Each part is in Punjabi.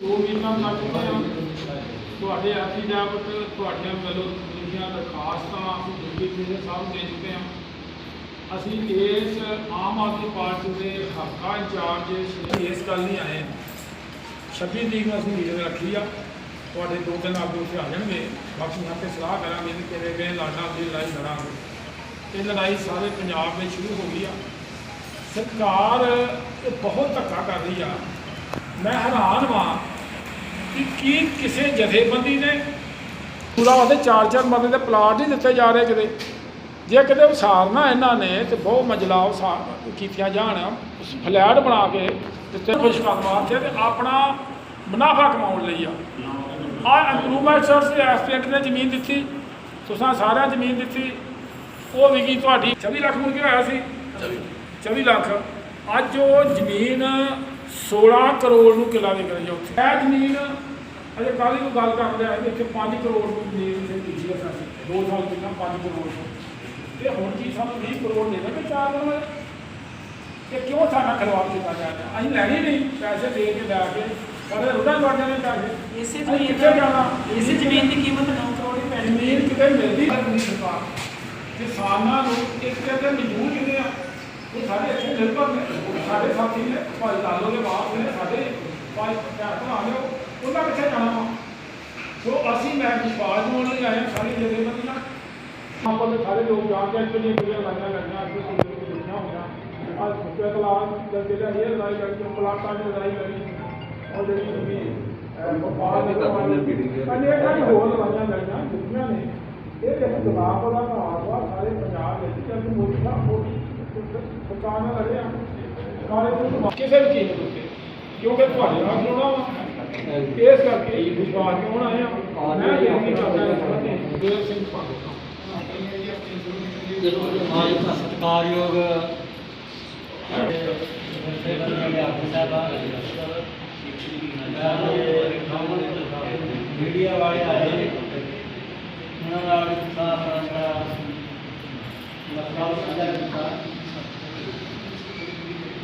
ਦੋ ਮਹੀਨਾ ਕਰ ਚੁੱਕੇ ਹਾਂ ਤੁਹਾਡੇ ਐਫੀਡੈਵਿਟ ਤੁਹਾਡੀਆਂ ਵੱਲੋਂ ਲਿਖੀਆਂ ਦਰਖਾਸਤਾਂ ਡਿਪਟੀ ਕਮਿਸ਼ਨਰ ਸਾਹਿਬ ਨੂੰ ਦੇ ਚੁੱਕੇ ਹਾਂ। ਅਸੀਂ ਇਸ ਆਮ ਆਦਮੀ ਪਾਰਟੀ ਦੇ ਹਲਕਾ ਇੰਚਾਰਜ ਇਸ ਗੱਲ ਨਹੀਂ ਆਏ ਹਾਂ। 26 ਤਰੀਕ ਨੂੰ ਅਸੀਂ ਮੀਟਿੰਗ ਰੱਖੀ ਆ। ਤੁਹਾਡੇ ਦੋ ਦਿਨ ਆਗੂ ਉੱਥੇ ਆ ਜਾਣਗੇ। ਬਾਕੀ यहाँ ਤੇ ਸਲਾਹ ਕਰਾਂਗੇ ਕਿ ਕਿਵੇਂ ਕਿਵੇਂ ਲਾਡਾ ਦੀ ਲੜਾਈ ਲੜਾਂਗੇ। ਇਹ ਲੜਾਈ ਸਾਰੇ ਪੰਜਾਬ ਵਿੱਚ ਸ਼ੁਰੂ ਹੋ ਗਈ ਆ। ਸਰਕਾਰ ਇਹ ਬਹੁਤ ਧੱਕਾ ਕਰ ਰਹੀ ਆ। ਮੈਂ ਹੈਰਾਨ ਹਾਂ ਕਿ ਕੀ ਕਿਸੇ ਜਥੇਬੰਦੀ ਨੇ ਪੂਰਾ ਉਹਦੇ ਚਾਰ ਚਾਰ ਮਰਲੇ ਦੇ ਪਲਾਟ ਨਹੀਂ ਦਿੱਤੇ ਜਾ ਰਹੇ ਕਿਤੇ? ਜੇ ਕਿਤੇ ਉਸਾਰਨਾ ਇਹਨਾਂ ਨੇ ਤੇ ਬਹੁਤ ਮੰਜਲਾ ਉਸਾਰ ਕੀਤੀਆਂ ਜਾਣ ਫਲੈਟ ਬਣਾ ਕੇ ਦਿੱਤੇ ਖੁਸ਼ ਕਰਨ ਵਾਸਤੇ ਤੇ ਆਪਣਾ ਮੁਨਾਫਾ ਕਮਾਉਣ ਲਈ ਆ। ਆ ਇੰਪਰੂਵਮੈਂਟ ਸਰਸ ਦੇ ਐਸਟੇਟ ਨੇ ਜ਼ਮੀਨ ਦਿੱਤੀ, ਤੁਸੀਂ ਸਾਰਿਆਂ ਜ਼ਮੀਨ ਦਿੱਤੀ। ਉਹ ਵਿਕੀ ਤੁਹਾਡੀ? 26 ਲੱਖ ਮੁਰਗੇ ਹੋਇਆ ਸੀ। 24 ਲੱਖ। ਅੱਜ ਉਹ ਜ਼ਮੀਨ 16 ਕਰੋੜ ਨੂੰ ਕਿਲਾ ਵਿਕ ਰਹੀ ਹੈ ਉੱਥੇ। ਇਹ ਜ਼ਮੀਨ ਅਜੇ ਹੀ ਕੋਈ ਗੱਲ ਕਰ ਰਿਹਾ ਹੈ ਕਿ ਇੱਥੇ 5 ਕਰੋੜ ਨੂੰ ਜ਼ਮੀਨ ਇੱਥੇ ਬੀਜੀ ਹੈ ਸਾਡੀ ਦੋ ਸਾਲ ਪਹਿਲਾਂ 5 ਕਰੋੜ। ਨੂੰ ਤੇ ਹੁਣ ਕੀ ਸਾਨੂੰ 20 ਕਰੋੜ ਦੇ ਦੇਣਗੇ ਚਾਰ ਦਿਨ ਵਿੱਚ ਕਿ ਕਿਉਂ ਸਾਡਾ ਖਿਲਵਾੜ ਕੀਤਾ ਜਾ ਰਿਹਾ? ਅਸੀਂ ਲੈਣੀ ਨਹੀਂ ਪੈਸੇ ਦੇ ਕੇ ਲੈ ਕੇ ਕਦੇ ਰੁੱਡਾ ਕਰ ਜਾਣੇ ਪੈਸੇ। ਇਸੇ ਅਸੀਂ ਕਿੱਥੇ ਜਾਣਾ? ਇਸੇ ਜ਼ਮੀਨ ਦੀ ਕੀਮਤ 9 ਕਰੋੜ ਹੀ ਪੈਣੀ। ਜ਼ਮੀਨ ਕਿਤੇ ਮਿਲਦੀ ਨਹੀਂ ਸਰਕਾਰ ਕਿਸਾਨਾਂ ਨੂੰ ਇੱਕ ਤੇ ਮਜ਼ਦੂਰ ਕਿੰਨੇ ਆ? ਇਹ ਸਾਡੇ ਇੱਥੇ ਨਿਰਭਰ ਨੇ। ਸਾਡੇ ਸਾਥੀ ਨੇ। ਭਾਈ ਲਾਲੋ ਦੇ ਬਾਪ ਨੇ ਸਾਡੇ ਭਾਈ ਭੈਣ ਭਰਾ ਨੇ ਉਹਨਾਂ ਕਿੱਥੇ ਜਾਣਾ ਵਾ? ਸੋ ਅਸੀਂ ਮੈਂ ਵਿਸ਼ਵਾਸ ਨੂੰ ਲਈ ਹਾਂ ਸਾਰੀ ਜਥੇਬੰਦੀਆਂ ਆਪਾਂ ਦੇ ਸਾਰੇ ਲੋਕ ਜਾਣ ਕੇ ਇੱਥੇ ਦੀਆਂ ਕੁੜੀਆਂ ਲਾਈਆਂ ਲੱਗੀਆਂ ਅੱਜ ਕੁੜੀਆਂ ਲਿਖੀਆਂ ਹੋਈਆਂ ਅੱਜ ਸੁੱਕੇ ਤਲਾਕ ਦੇ ਜਿਹੜੇ ਇਹ ਲੜਾਈ ਲੜੀ ਪਲਾਟਾਂ ਦੀ ਲੜਾਈ ਲੜੀ। ਉਹ ਜਿਹੜੀ ਵੀ ਵਪਾਰ ਦੇ ਕੰਮਾਂ ਦੀ ਅਨੇਕਾਂ ਹੀ ਹੋਰ ਲੜਾਈਆਂ ਲੜੀਆਂ ਜਿੱਤੀਆਂ ਨੇ। ਇਹ ਇੱਕ ਦਬਾਅ ਦਾ ਭਾਵ ਵਾ ਸਾਰੇ ਪੰਜਾਬ ਵਿੱਚ ਅਸੀਂ ਮੋਦੀ ਸਾਹਿਬ ਮੋਦੀ ਸਰਕਾਰ ਨਾਲ ਲੜੇ ਆ ਸਾਰੇ ਕਿਸੇ ਵੀ ਚੀਜ਼ ਉੱਤੇ ਕਿਉਂਕਿ ਤੁਹਾਡੇ ਨਾਲ ਖਲੋਣਾ ਇਸ ਕਰਕੇ ਵਿਸ਼ਵਾਸ ਕਿਉਂ ਆਏ ਆ ਮੈਂ ਬੇਨਤੀ ਕਰਦਾ ਇਸ ਵਾਸਤੇ ਦੇਵ ਸਿੰਘ ਭਾਗੋ ਅੱਜ ਸਤਿਕਾਰਯੋਗ ਮੀਡੀਆ ਵਾਲੇ ਆਏ ਨੇ। ਉਹਨਾਂ ਨਾਲ ਕਿਸਾ ਆਪਣਾ ਮਸਲਾ ਸਾਂਝਾ ਕੀਤਾ।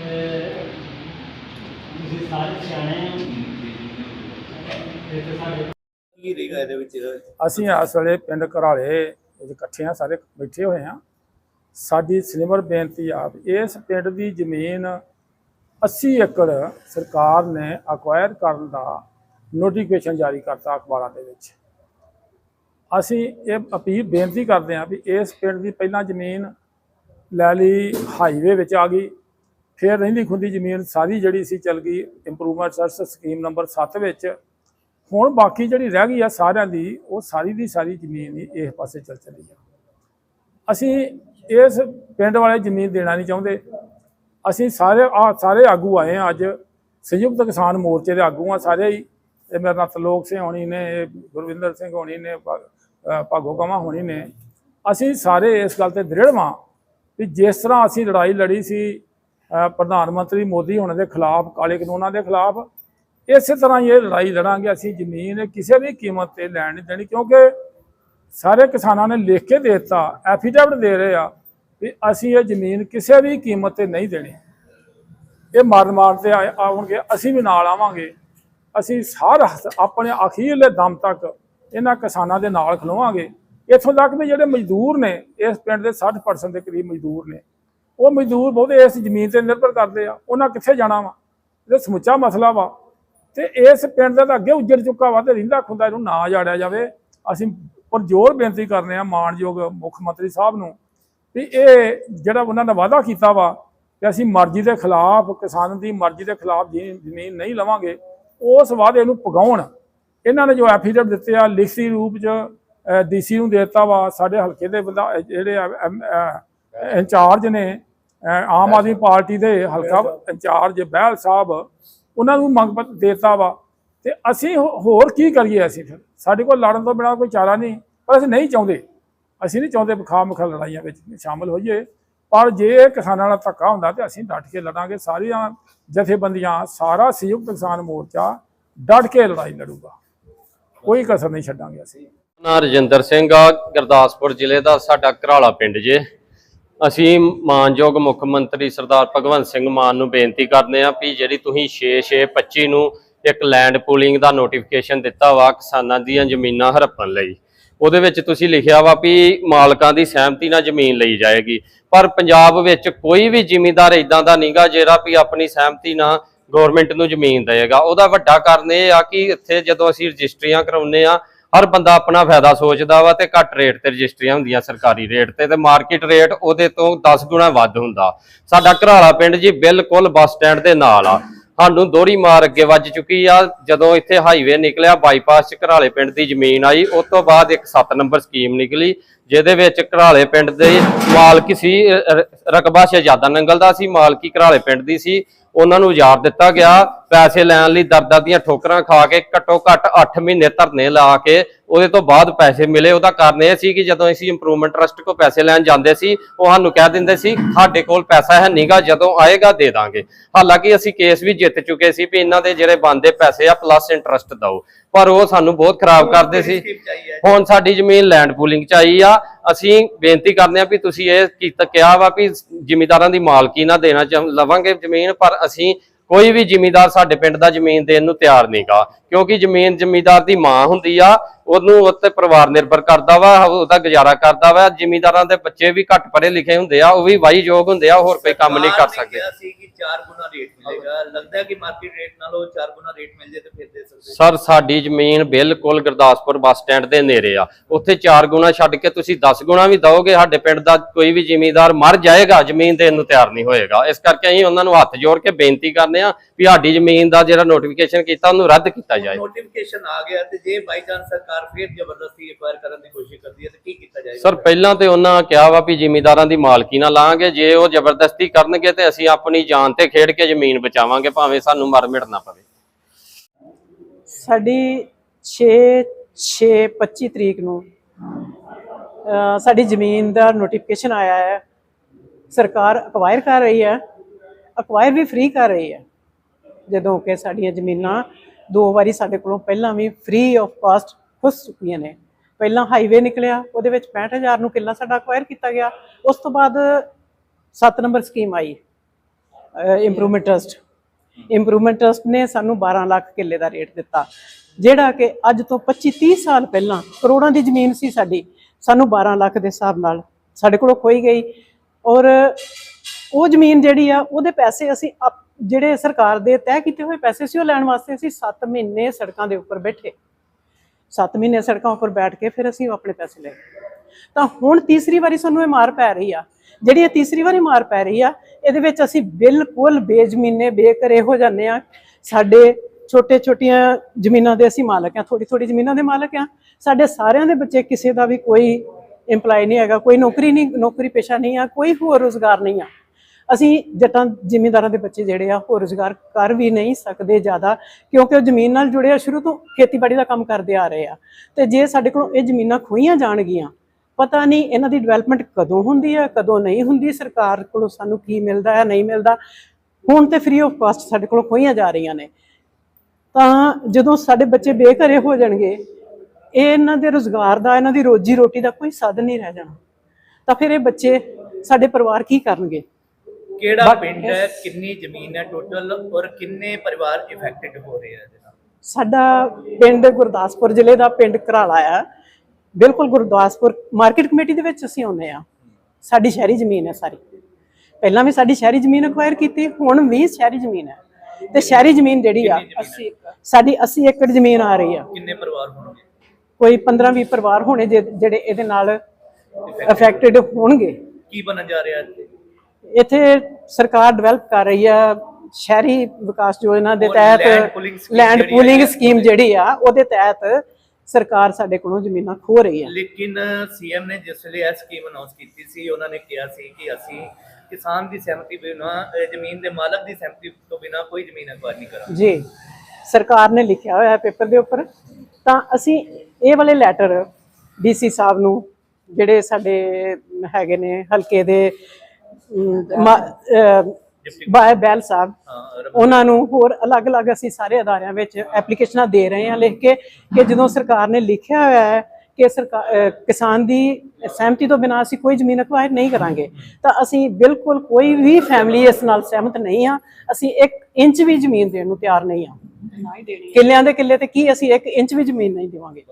ਤੇ ਤੁਸੀਂ ਸਾਰੇ ਸਿਆਣੇ ਹੋ। ਤੇ ਸਾਡੇ ਕੀ ਰਹੇਗਾ ਇਹਦੇ ਵਿੱਚ? ਅਸੀਂ ਇਸ ਵੇਲੇ ਪਿੰਡ ਘਰਾਲੇ ਵਿੱਚ ਇਕੱਠੇ ਆ ਸਾਰੇ ਬੈਠੇ ਹੋਏ ਆ ਸਾਡੀ ਸਿਲਮਰ ਬੇਨਤੀ ਆ ਇਸ ਪਿੰਡ ਦੀ ਜ਼ਮੀਨ 80 ਏਕੜ ਸਰਕਾਰ ਨੇ ਅਕਵਾਇਰ ਕਰਨ ਦਾ ਨੋਟੀਫਿਕੇਸ਼ਨ ਜਾਰੀ ਕਰਤਾ ਅਖਬਾਰਾਂ ਦੇ ਵਿੱਚ। ਅਸੀਂ ਇਹ ਅਪੀਲ ਬੇਨਤੀ ਕਰਦੇ ਹਾਂ ਵੀ ਇਸ ਪਿੰਡ ਦੀ ਪਹਿਲਾਂ ਜ਼ਮੀਨ ਲੈ ਲਈ ਹਾਈਵੇ ਵਿੱਚ ਆ ਗਈ, ਫਿਰ ਰਹਿੰਦੀ ਖੁੰਦੀ ਜ਼ਮੀਨ ਸਾਰੀ ਜਿਹੜੀ ਸੀ ਚਲ ਗਈ ਇੰਪਰੂਵਮੈਂਟ ਸਰਸ ਸਕੀਮ ਨੰਬਰ 7 ਵਿੱਚ ਹੁਣ ਬਾਕੀ ਜਿਹੜੀ ਰਹਿ ਗਈ ਆ ਸਾਰਿਆਂ ਦੀ, ਉਹ ਸਾਰੀ ਦੀ ਸਾਰੀ ਜ਼ਮੀਨ ਹੀ ਇਸ ਪਾਸੇ ਚੱਲ ਚੱਲੀ ਆ। ਅਸੀਂ ਇਸ ਪਿੰਡ ਵਾਲੇ ਜ਼ਮੀਨ ਦੇਣਾ ਨਹੀਂ ਚਾਹੁੰਦੇ। ਅਸੀਂ ਸਾਰੇ ਆ, ਸਾਰੇ ਆਗੂ ਆਏ ਆ ਅੱਜ। ਸੰਯੁਕਤ ਕਿਸਾਨ ਮੋਰਚੇ ਦੇ ਆਗੂ ਆ ਸਾਰੇ ਹੀ। ਇਹ ਮੇਰੇ ਨਾਲ ਤਲੋਕ ਸਿੰਘ ਹੋਣੀ ਨੇ ਗੁਰਵਿੰਦਰ ਸਿੰਘ ਹੋਣੀ ਨੇ ਭਾਗੋ ਕਮਾ ਹੋਣੀ ਨੇ। ਅਸੀਂ ਸਾਰੇ ਇਸ ਗੱਲ ਤੇ ਦ੍ਰਿੜ ਵਾਂ ਵੀ ਜਿਸ ਤਰ੍ਹਾਂ ਅਸੀਂ ਲੜਾਈ ਲੜੀ ਸੀ ਪ੍ਰਧਾਨ ਮੰਤਰੀ ਮੋਦੀ ਹੋਣ ਦੇ ਖਿਲਾਫ, ਕਾਲੇ ਕਾਨੂੰਨਾਂ ਦੇ ਖਿਲਾਫ ਇਸੇ ਤਰ੍ਹਾਂ ਹੀ ਇਹ ਲੜਾਈ ਲੜਾਂਗੇ, ਅਸੀਂ ਜ਼ਮੀਨ ਕਿਸੇ ਵੀ ਕੀਮਤ ਤੇ ਲੈਣ ਨਹੀਂ ਦੇਣੀ, ਕਿਉਂਕਿ ਸਾਰੇ ਕਿਸਾਨਾਂ ਨੇ ਲਿਖ ਕੇ ਦੇ ਦਿੱਤਾ ਐਫੀਡੈਵਿਟ ਦੇ ਰਹੇ ਆ ਵੀ ਅਸੀਂ ਇਹ ਜ਼ਮੀਨ ਕਿਸੇ ਵੀ ਕੀਮਤ ਤੇ ਨਹੀਂ ਦੇਣੀ। ਇਹ ਮਰਨ ਮਾਰ ਤੇ ਆਏ- ਆਉਣਗੇ, ਅਸੀਂ ਵੀ ਨਾਲ ਆਵਾਂਗੇ। ਅਸੀਂ ਸਾਰ ਆਪਣੇ ਅਖੀਰਲੇ ਦਮ ਤੱਕ ਇਹਨਾਂ ਕਿਸਾਨਾਂ ਦੇ ਨਾਲ ਖਲੋਵਾਂਗੇ। ਇੱਥੋਂ ਤੱਕ ਵੀ ਜਿਹੜੇ ਮਜ਼ਦੂਰ ਨੇ, ਇਸ ਪਿੰਡ ਦੇ 60% ਦੇ ਕਰੀਬ ਮਜ਼ਦੂਰ ਨੇ, ਉਹ ਮਜ਼ਦੂਰ ਬਹੁਤੇ ਇਸ ਜ਼ਮੀਨ ਤੇ ਨਿਰਭਰ ਕਰਦੇ ਆ, ਉਹਨਾਂ ਕਿੱਥੇ ਜਾਣਾ ਵਾ? ਇਹ ਸਮੁੱਚਾ ਮਸਲਾ ਵਾ। ਤੇ ਇਸ ਪਿੰਡ ਦਾ ਤਾਂ ਅੱਗੇ ਉੱਜੜ ਚੁੱਕਾ ਵਾ ਤੇ ਰਹਿੰਦਾ ਖੁੰਦਾ ਇਹਨੂੰ ਨਾ ਜਾੜਿਆ ਜਾਵੇ। ਅਸੀਂ ਪਰਜੋਰ ਬੇਨਤੀ ਕਰਨੇ ਆ ਮਾਨਯੋਗ ਮੁੱਖ ਮੰਤਰੀ ਸਾਹਿਬ ਨੂੰ ਵੀ ਇਹ ਜਿਹੜਾ ਉਹਨਾਂ ਨੇ ਵਾਅਦਾ ਕੀਤਾ ਵਾ ਕਿ ਅਸੀਂ ਮਰਜ਼ੀ ਦੇ ਖਿਲਾਫ ਕਿਸਾਨ ਦੀ ਮਰਜ਼ੀ ਦੇ ਖਿਲਾਫ ਜ਼ਮੀਨ ਨਹੀਂ ਲਵਾਂਗੇ ਉਸ ਵਾਅਦੇ ਨੂੰ ਪਗਾਉਣ ਇਹਨਾਂ ਨੇ ਜੋ ਐਫੀਡੇਵਿਟ ਦਿੱਤੇ ਆ ਲਿਖਤੀ ਰੂਪ ਚ ਡੀਸੀ ਨੂੰ ਦੇ ਦਿੱਤਾ ਵਾ ਸਾਡੇ ਹਲਕੇ ਦੇ ਜਿਹੜੇ ਇੰਚਾਰਜ ਨੇ ਆਮ ਆਦਮੀ ਪਾਰਟੀ ਦੇ ਹਲਕਾ ਇੰਚਾਰਜ ਬਹਿਲ ਸਾਹਿਬ ਉਹਨਾਂ ਨੂੰ ਮੰਗ ਪੱਤਰ ਦੇਤਾ ਵਾ। ਤੇ ਅਸੀਂ ਹੋਰ ਕੀ ਕਰੀਏ ਅਸੀਂ ਫਿਰ? ਸਾਡੇ ਕੋਲ ਲੜਨ ਤੋਂ ਬਿਨਾਂ ਕੋਈ ਚਾਰਾ ਨਹੀਂ, ਪਰ ਅਸੀਂ ਨਹੀਂ ਚਾਹੁੰਦੇ। ਅਸੀਂ ਨਹੀਂ ਚਾਹੁੰਦੇ ਬਖਾ ਮੁਖਾ ਲੜਾਈਆਂ ਵਿੱਚ ਸ਼ਾਮਲ ਹੋਈਏ। ਪਰ ਜੇ ਕਿਸਾਨਾਂ ਨਾਲ ਧੱਕਾ ਹੁੰਦਾ ਤੇ ਅਸੀਂ ਡਟ ਕੇ ਲੜਾਂਗੇ। ਸਾਰੀਆਂ ਜਥੇਬੰਦੀਆਂ, ਸਾਰਾ ਸੰਯੁਕਤ ਕਿਸਾਨ ਮੋਰਚਾ ਡਟ ਕੇ ਲੜਾਈ ਲੜੂਗਾ। ਕੋਈ ਕਸਰ ਨਹੀਂ ਛੱਡਾਂਗੇ ਅਸੀਂ। ਨਾਂ ਰਜਿੰਦਰ ਸਿੰਘ ਆ, ਗੁਰਦਾਸਪੁਰ ਜ਼ਿਲ੍ਹੇ ਦਾ ਸਾਡਾ ਘਰਾਲਾ ਪਿੰਡ ਜੇ। ਅਸੀਂ ਮਾਨਯੋਗ ਮੁੱਖ ਮੰਤਰੀ ਸਰਦਾਰ ਭਗਵੰਤ ਸਿੰਘ ਮਾਨ ਨੂੰ ਬੇਨਤੀ ਕਰਦੇ ਹਾਂ ਵੀ ਜਿਹੜੀ ਤੁਸੀਂ 6 6 25 ਨੂੰ ਇੱਕ ਲੈਂਡ ਪੂਲਿੰਗ ਦਾ ਨੋਟੀਫਿਕੇਸ਼ਨ ਦਿੱਤਾ ਵਾ ਕਿਸਾਨਾਂ ਦੀਆਂ ਜ਼ਮੀਨਾਂ ਹੜੱਪਣ ਲਈ। ਉਹਦੇ ਵਿੱਚ ਤੁਸੀਂ ਲਿਖਿਆ ਵਾ ਵੀ ਮਾਲਕਾਂ ਦੀ ਸਹਿਮਤੀ ਨਾਲ ਜ਼ਮੀਨ ਲਈ ਜਾਏਗੀ। ਪਰ ਪੰਜਾਬ ਵਿੱਚ ਕੋਈ ਵੀ ਜ਼ਿਮੀਂਦਾਰ ਇਦਾਂ ਦਾ ਨਹੀਂਗਾ ਜਿਹੜਾ ਵੀ ਆਪਣੀ ਸਹਿਮਤੀ ਨਾਲ ਗਵਰਨਮੈਂਟ ਨੂੰ ਜ਼ਮੀਨ ਦੇਏਗਾ ਉਹਦਾ ਵੱਡਾ ਕਾਰਨ ਇਹ ਆ ਕਿ ਇੱਥੇ ਜਦੋਂ ਅਸੀਂ ਰਜਿਸਟਰੀਆਂ ਕਰਾਉਂਦੇ ਆ ਹਰ ਬੰਦਾ ਆਪਣਾ ਫਾਇਦਾ ਸੋਚਦਾ ਵਾ ਤੇ ਘੱਟ ਰੇਟ ਤੇ ਰਜਿਸਟਰੀਆਂ ਹੁੰਦੀਆਂ ਸਰਕਾਰੀ ਰੇਟ ਤੇ ਤੇ ਮਾਰਕੀਟ ਰੇਟ ਉਹਦੇ ਤੋਂ 10 ਗੁਣਾ ਵੱਧ ਹੁੰਦਾ। ਸਾਡਾ ਘਰਾਲਾ ਪਿੰਡ ਜੀ ਬਿਲਕੁਲ ਬੱਸ ਸਟੈਂਡ ਦੇ ਨਾਲ ਆ। ਸਾਨੂੰ ਦੋਹਰੀ ਮਾਰ ਅੱਗੇ ਵੱਜ ਚੁੱਕੀ ਆ। ਜਦੋਂ ਇੱਥੇ ਹਾਈਵੇ ਨਿਕਲਿਆ ਬਾਈਪਾਸ ਚ ਘਰਾਲੇ ਪਿੰਡ ਦੀ ਜ਼ਮੀਨ ਆਈ, ਉਸ ਤੋਂ ਬਾਅਦ ਇੱਕ 7 ਨੰਬਰ ਸਕੀਮ ਨਿਕਲੀ। ਜਿਹਦੇ ਵਿੱਚ ਘਰਾਲੇ ਪਿੰਡ ਦੇ ਮਾਲਕ ਸੀ ਰਕਬਾ ਸ਼ਹਿਜ਼ਾਦਾ ਨੰਗਲ ਦਾ ਸੀ, ਮਾਲਕੀ ਘਰਾਲੇ ਪਿੰਡ ਦੀ ਸੀ। ਉਹਨਾਂ ਨੂੰ ਉਜਾੜ ਦਿੱਤਾ ਗਿਆ। ਪੈਸੇ ਲੈਣ ਲਈ ਦਰਦਾਂ ਦੀਆਂ ਠੋਕਰਾਂ ਖਾ ਕੇ ਘੱਟੋ ਘੱਟ 8 ਮਹੀਨੇ ਧਰਨੇ ਲਾ ਕੇ ਉਹਦੇ ਤੋਂ ਬਾਅਦ ਪੈਸੇ ਮਿਲੇ। ਉਹਦਾ ਕਾਰਨ ਇਹ ਸੀ ਕਿ ਜਦੋਂ ਅਸੀਂ ਇੰਪਰੂਵਮੈਂਟ ਟਰਸਟ ਕੋ ਪੈਸੇ ਲੈਣ ਜਾਂਦੇ ਸੀ, ਉਹ ਸਾਨੂੰ ਕਹਿ ਦਿੰਦੇ ਸੀ, ਸਾਡੇ ਕੋਲ ਪੈਸਾ ਹੈ ਨਹੀਂਗਾ ਜਦੋਂ ਆਏਗਾ ਦੇ ਦਾਂਗੇ। ਹਾਲਾਂਕਿ ਅਸੀਂ ਕੇਸ ਵੀ ਜਿੱਤ ਚੁੱਕੇ ਸੀ ਵੀ ਇਹਨਾਂ ਦੇ ਜਿਹੜੇ ਬੰਦੇ ਪੈਸੇ ਆ ਪਲੱਸ ਇੰਟਰਸਟ ਦਿਓ। ਪਰ ਉਹ ਸਾਨੂੰ ਬਹੁਤ ਖਰਾਬ ਕਰਦੇ ਸੀ। ਹੁਣ ਸਾਡੀ ਜ਼ਮੀਨ ਲੈਂਡ ਪੂਲਿੰਗ ਚ ਆਈ ਆ। ਅਸੀਂ ਬੇਨਤੀ ਕਰਦੇ ਆ ਵੀ ਤੁਸੀਂ ਇਹ ਕੀਤਾ ਕਿਹਾ ਵਾ ਵੀ ਜ਼ਿਮੀਦਾਰਾਂ ਦੀ ਮਾਲਕੀ ਨਾ ਦੇਣਾ ਚਾਹ ਲਵਾਂਗੇ ਜ਼ਮੀਨ ਪਰ ਅਸੀਂ ਕੋਈ ਵੀ ਜ਼ਿਮੀਦਾਰ ਸਾਡੇ ਪਿੰਡ ਦਾ ਜ਼ਮੀਨ ਦੇਣ ਨੂੰ ਤਿਆਰ ਨਹੀਂਗਾ ਕਿਉਂਕਿ ਜ਼ਮੀਨ ਜ਼ਿਮੀਦਾਰ ਦੀ ਮਾਂ ਹੁੰਦੀ ਆ। ਉਹਨੂੰ ਉੱਤੇ ਪਰਿਵਾਰ ਨਿਰਭਰ ਕਰਦਾ ਵਾ ਉਹਦਾ ਗੁਜ਼ਾਰਾ ਕਰਦਾ ਵਾ ਜ਼ਿਮੀਦਾਰਾਂ ਦੇ ਬੱਚੇ ਵੀ ਘੱਟ ਪੜ੍ਹੇ ਲਿਖੇ ਹੁੰਦੇ ਆ ਉਹ ਵੀ ਵਾਹੀ ਯੋਗ ਹੁੰਦੇ ਆ ਹੋਰ ਕੋਈ ਕੰਮ ਨਹੀਂ ਕਰ ਸਕਦੇ। ਕਿਹਾ ਸੀ ਕਿ 4 ਗੁਣਾ ਰੇਟ ਮਿਲੇਗਾ। ਲੱਗਦਾ ਹੈ ਕਿ ਮਾਰਕੀਟ ਰੇਟ ਨਾਲੋਂ 4 ਗੁਣਾ ਰੇਟ ਮਿਲ ਜੇ ਤਾਂ ਫਿਰ ਦੇ ਸਕਦੇ। ਸਰ ਸਾਡੀ ਜ਼ਮੀਨ ਬਿਲਕੁਲ ਗੁਰਦਾਸਪੁਰ ਬੱਸ ਸਟੈਂਡ ਦੇ ਨੇੜੇ ਆ। ਉੱਥੇ 4 ਗੁਣਾ ਛੱਡ ਕੇ ਤੁਸੀਂ 10 ਗੁਣਾ ਵੀ ਦਓਗੇ ਸਾਡੇ ਪਿੰਡ ਦਾ ਕੋਈ ਵੀ ਜ਼ਿਮੀਂਦਾਰ ਮਰ ਜਾਏਗਾ ਜ਼ਮੀਨ ਦੇਣ ਨੂੰ ਤਿਆਰ ਨਹੀਂ ਹੋਏਗਾ। ਇਸ ਕਰਕੇ ਅਸੀਂ ਉਹਨਾਂ ਨੂੰ ਹੱਥ ਜੋੜ ਕੇ ਬੇਨਤੀ ਕਰਨੇ ਆ ਵੀ ਸਾਡੀ ਜ਼ਮੀਨ ਦਾ ਜਿਹੜਾ ਨੋਟੀਫਿਕੇਸ਼ਨ ਕੀਤਾ ਉਹਨੂੰ ਰੱਦ ਕੀਤਾ ਜਾਏ। ਨੋਟੀਫਿਕੇਸ਼ਨ ਆ ਗਿਆ ਤੇ ਜੇ ਬਾਈ ਚਾਂਸ ਸਰਕਾਰ ਫਿਰ ਜ਼ਬਰਦਸਤੀ ਐਫਆਈਆਰ ਕਰਨ ਦੀ ਕੋਸ਼ਿਸ਼ ਕਰਦੀ ਹੈ ਤਾਂ ਕੀ ਕੀਤਾ ਜਾਏਗਾ? ਸਰ ਪਹਿਲਾਂ ਤੇ ਉਹਨਾਂ ਕਿਹਾ ਵਾ ਵੀ ਜ਼ਿਮੀਂਦਾਰਾਂ ਦੀ ਮਾਲਕੀ ਨਾ ਲਾਂਗੇ ਜੇ ਉਹ ਜ਼ਬਰਦਸਤੀ ਕਰਨਗੇ ਤੇ ਅਸੀਂ ਆਪਣੀ ਜਾਨ ਤੇ ਖੇਡ ਕੇ ਜ਼ਮੀਨ ਬਚਾਵਾਂਗੇ ਭਾਵੇਂ ਸਾਨੂੰ ਮਰ ਮਿਟਣਾ ਪਵੇ। ਸਾਡੀ 6 6 25 ਤਰੀਕ ਨੂੰ ਸਾਡੀ ਜ਼ਮੀਨ ਦਾ ਨੋਟੀਫਿਕੇਸ਼ਨ ਆਇਆ ਹੈ। ਸਰਕਾਰ ਅਕਵਾਇਰ ਕਰ ਰਹੀ ਹੈ। ਅਕਵਾਇਰ ਵੀ ਫ੍ਰੀ ਕਰ ਰਹੀ ਹੈ। ਜਦੋਂ ਕਿ ਸਾਡੀਆਂ ਜ਼ਮੀਨਾਂ ਦੋ ਵਾਰੀ ਸਾਡੇ ਕੋਲੋਂ ਪਹਿਲਾਂ ਵੀ ਫ੍ਰੀ ਆਫ ਕਾਸਟ ਖੁੱਸ ਚੁੱਕੀਆਂ ਨੇ। ਪਹਿਲਾਂ ਹਾਈਵੇ ਨਿਕਲਿਆ, ਉਹਦੇ ਵਿੱਚ 65000 ਨੂੰ ਕਿੱਲਾ ਸਾਡਾ ਅਕਵਾਇਰ ਕੀਤਾ ਗਿਆ। ਉਸ ਤੋਂ ਬਾਅਦ 7 ਨੰਬਰ ਸਕੀਮ ਆਈ ਇੰਪਰੂਵਮੈਂਟ ਟਰਸਟ ਇੰਪਰੂਵਮੈਂਟ ਟਰਸਟ ਨੇ ਸਾਨੂੰ 12 ਲੱਖ ਕਿੱਲੇ ਦਾ ਰੇਟ ਦਿੱਤਾ, ਜਿਹੜਾ ਕਿ ਅੱਜ ਤੋਂ 25 30 ਸਾਲ ਪਹਿਲਾਂ ਕਰੋੜਾਂ ਦੀ ਜ਼ਮੀਨ ਸੀ ਸਾਡੀ, ਸਾਨੂੰ 12 ਲੱਖ ਦੇ ਹਿਸਾਬ ਨਾਲ ਸਾਡੇ ਕੋਲੋਂ ਖੋਈ ਗਈ। ਔਰ ਉਹ ਜ਼ਮੀਨ ਜਿਹੜੀ ਆ, ਉਹਦੇ ਪੈਸੇ ਅਸੀਂ ਆਪ- ਜਿਹੜੇ ਸਰਕਾਰ ਦੇ ਤੈਅ ਕੀਤੇ ਹੋਏ ਪੈਸੇ ਸੀ, ਉਹ ਲੈਣ ਵਾਸਤੇ ਅਸੀਂ 7 ਮਹੀਨੇ ਸੜਕਾਂ ਦੇ ਉੱਪਰ ਬੈਠੇ। 7 ਮਹੀਨੇ ਸੜਕਾਂ ਉੱਪਰ ਬੈਠ ਕੇ ਫਿਰ ਅਸੀਂ ਆਪਣੇ ਪੈਸੇ ਲਏ। ਤਾਂ ਹੁਣ ਤੀਸਰੀ ਵਾਰੀ ਸਾਨੂੰ ਇਹ ਮਾਰ ਪੈ ਰਹੀ ਆ। ਜਿਹੜੀ ਇਹ ਤੀਸਰੀ ਵਾਰੀ ਮਾਰ ਪੈ ਰਹੀ ਆ, ਇਹਦੇ ਵਿੱਚ ਅਸੀਂ ਬਿਲਕੁਲ ਬੇਜ਼ਮੀਨੇ ਬੇਕਰੇ ਹੋ ਜਾਂਦੇ ਆ। ਸਾਡੇ ਛੋਟੇ ਛੋਟੀਆਂ ਜ਼ਮੀਨਾਂ ਦੇ ਅਸੀਂ ਮਾਲਕ ਆ ਥੋੜੀ ਥੋੜੀ ਜ਼ਮੀਨਾਂ ਦੇ ਮਾਲਕ ਆ। ਸਾਡੇ ਸਾਰਿਆਂ ਦੇ ਬੱਚੇ ਕਿਸੇ ਦਾ ਵੀ ਕੋਈ EMPLOYE ਨਹੀਂ ਹੈਗਾ, ਕੋਈ ਨੌਕਰੀ ਨਹੀਂ ਨੌਕਰੀ ਪੇਸ਼ਾ ਨਹੀਂ ਆ, ਕੋਈ ਹੋਰ ਰੋਜ਼ਗਾਰ ਨਹੀਂ ਆ। ਅਸੀਂ ਜੱਟਾਂ, ਜ਼ਿਮੀਂਦਾਰਾਂ ਦੇ ਬੱਚੇ ਜਿਹੜੇ ਆ, ਉਹ ਰੋਜ਼ਗਾਰ ਕਰ ਵੀ ਨਹੀਂ ਸਕਦੇ ਜ਼ਿਆਦਾ, ਕਿਉਂਕਿ ਉਹ ਜ਼ਮੀਨ ਨਾਲ ਜੁੜੇ ਆ, ਸ਼ੁਰੂ ਤੋਂ ਖੇਤੀਬਾੜੀ ਦਾ ਕੰਮ ਕਰਦੇ ਆ ਰਹੇ ਆ। ਤੇ ਜੇ ਸਾਡੇ ਕੋਲੋਂ ਇਹ ਜ਼ਮੀਨਾਂ ਖੋਈਆਂ ਜਾਣਗੀਆਂ, ਪਤਾ ਨਹੀਂ ਇਹਨਾਂ ਦੀ ਡਿਵੈਲਪਮੈਂਟ ਕਦੋਂ ਹੁੰਦੀ ਹੈ ਕਦੋਂ ਨਹੀਂ ਹੁੰਦੀ, ਸਰਕਾਰ ਕੋਲੋਂ ਸਾਨੂੰ ਕੀ ਮਿਲਦਾ ਹੈ ਨਹੀਂ ਮਿਲਦਾ, ਹੁਣ ਤੇ ਫ੍ਰੀ ਆਫ ਕਾਸਟ ਸਾਡੇ ਕੋਲੋਂ ਖੋਈਆਂ ਜਾ ਰਹੀਆਂ ਨੇ। ਤਾਂ ਜਦੋਂ ਸਾਡੇ ਬੱਚੇ ਬੇਘਰੇ ਹੋ ਜਾਣਗੇ, ਇਹ ਇਹਨਾਂ ਦੇ ਰੋਜ਼ਗਾਰ ਦਾ, ਇਹਨਾਂ ਦੀ ਰੋਜੀ ਰੋਟੀ ਦਾ ਕੋਈ ਸਾਧਨ ਨਹੀਂ ਰਹਿ ਜਾਣਾ। ਤਾਂ ਫਿਰ ਇਹ ਬੱਚੇ ਸਾਡੇ ਪਰਿਵਾਰ ਕੀ ਕਰਨਗੇ? ਕਿਹੜਾ ਪਿੰਡ ਹੈ ਕਿੰਨੀ ਜ਼ਮੀਨ ਹੈ ਟੋਟਲ ਔਰ ਕਿੰਨੇ ਪਰਿਵਾਰ ਇਫੈਕਟਡ ਹੋ ਰਹੇ ਆ ਇਹਦੇ ਨਾਲ? ਸਾਡਾ ਪਿੰਡ ਗੁਰਦਾਸਪੁਰ ਜ਼ਿਲ੍ਹੇ ਦਾ ਪਿੰਡ ਘਰਾਲਾ ਆ। ਬਿਲਕੁਲ ਗੁਰਦਾਸਪੁਰ ਮਾਰਕੀਟ ਕਮੇਟੀ ਦੇ ਵਿੱਚ ਅਸੀਂ ਆਉਂਦੇ ਆ। ਸਾਡੀ ਸ਼ਹਿਰੀ ਜ਼ਮੀਨ ਹੈ ਸਾਰੀ। ਪਹਿਲਾਂ ਵੀ ਸਾਡੀ ਸ਼ਹਿਰੀ ਜ਼ਮੀਨ ਅਕਵਾਇਰ ਕੀਤੀ ਹੁਣ ਵੀ ਸ਼ਹਿਰੀ ਜ਼ਮੀਨ ਹੈ। ਤੇ ਸ਼ਹਿਰੀ ਜ਼ਮੀਨ ਜਿਹੜੀ ਆ 80 ਸਾਡੀ 80 ਏਕੜ ਜ਼ਮੀਨ ਆ ਰਹੀ ਆ। ਕਿੰਨੇ ਪਰਿਵਾਰ ਹੋਣਗੇ? ਕੋਈ 15-20 ਪਰਿਵਾਰ ਹੋਣੇ ਜਿਹੜੇ ਇਹਦੇ ਨਾਲ ਅਫੈਕਟਡ ਹੋਣਗੇ। ਕੀ ਬਣਨ ਜਾ ਰਿਹਾ ਇੱਥੇ? ਇੱਥੇ ਸਰਕਾਰ ਡਿਵੈਲਪ ਕਰ ਰਹੀ ਆ ਸ਼ਹਿਰੀ ਵਿਕਾਸ ਯੋਜਨਾ ਦੇ ਤਹਿਤ ਲੈਂਡ ਪੂਲਿੰਗ ਹੈ, ਸਕੀਮ ਜਿਹੜੀ ਆ ਉਹਦੇ ਤਹਿਤ ਸਰਕਾਰ ਸਾਡੇ ਕੋਲੋਂ ਜ਼ਮੀਨਾਂ ਖੋ ਰਹੀ ਆ। ਲੇਕਿਨ ਸੀਐਮ ਨੇ ਜਿਸ ਵੇਲੇ ਇਹ ਸਕੀਮ ਅਨਾਉਂਸ ਕੀਤੀ ਸੀ ਉਹਨਾਂ ਨੇ ਕਿਹਾ ਸੀ ਕਿ ਅਸੀਂ ਕਿਸਾਨ ਦੀ ਸਹਿਮਤੀ ਬਿਨਾਂ ਜ਼ਮੀਨ ਦੇ ਮਾਲਕ ਦੀ ਸਹਿਮਤੀ ਤੋਂ ਬਿਨਾਂ ਕੋਈ ਜ਼ਮੀਨ ਅਕਵਾਇਰ ਨਹੀਂ ਕਰਾਂਗੇ। ਜੀ ਸਰਕਾਰ ਨੇ ਲਿਖਿਆ ਹੋਇਆ ਪੇਪਰ ਦੇ ਉੱਪਰ। ਤਾਂ ਅਸੀਂ ਇਹ ਵਾਲੇ ਲੈਟਰ ਡੀਸੀ ਸਾਹਿਬ ਨੂੰ ਜਿਹੜੇ ਸਾਡੇ ਹੈਗੇ ਨੇ ਹਲਕੇ ਦੇ ਅਮ, ਮਾ- ਅਹ, ਬਾ- ਬੈਲ ਸਾਹਿਬ। ਉਹਨਾਂ ਨੂੰ ਹੋਰ ਅਲੱਗ-ਅਲੱਗ ਅਸੀਂ ਸਾਰੇ ਅਦਾਰਿਆਂ ਵਿੱਚ ਐਪਲੀਕੇਸ਼ਨਾਂ ਦੇ ਰਹੇ ਹਾਂ ਲਿਖ ਕੇ ਕਿ ਜਦੋਂ ਸਰਕਾਰ ਨੇ ਲਿਖਿਆ ਹੋਇਆ ਹੈ ਕਿ ਸਰਕਾਰ ਕਿਸਾਨ ਦੀ ਸਹਿਮਤੀ ਤੋਂ ਬਿਨਾਂ ਅਸੀਂ ਕੋਈ ਜ਼ਮੀਨ ਅਕਵਾਇਰ ਨਹੀਂ ਕਰਾਂਗੇ ਤਾਂ ਅਸੀਂ ਬਿਲਕੁਲ ਕੋਈ ਵੀ ਫੈਮਿਲੀ ਇਸ ਨਾਲ ਸਹਿਮਤ ਨਹੀਂ ਆ ਅਸੀਂ ਇੱਕ ਇੰਚ ਵੀ ਜ਼ਮੀਨ ਦੇਣ ਨੂੰ ਤਿਆਰ ਨਹੀਂ ਆ ਕਿੱਲਿਆਂ ਦੇ ਕਿੱਲੇ ਤੇ ਕੀ ਅਸੀਂ 1 ਇੰਚ ਵੀ ਜ਼ਮੀਨ ਨਹੀਂ ਦੇਵਾਂਗੇ।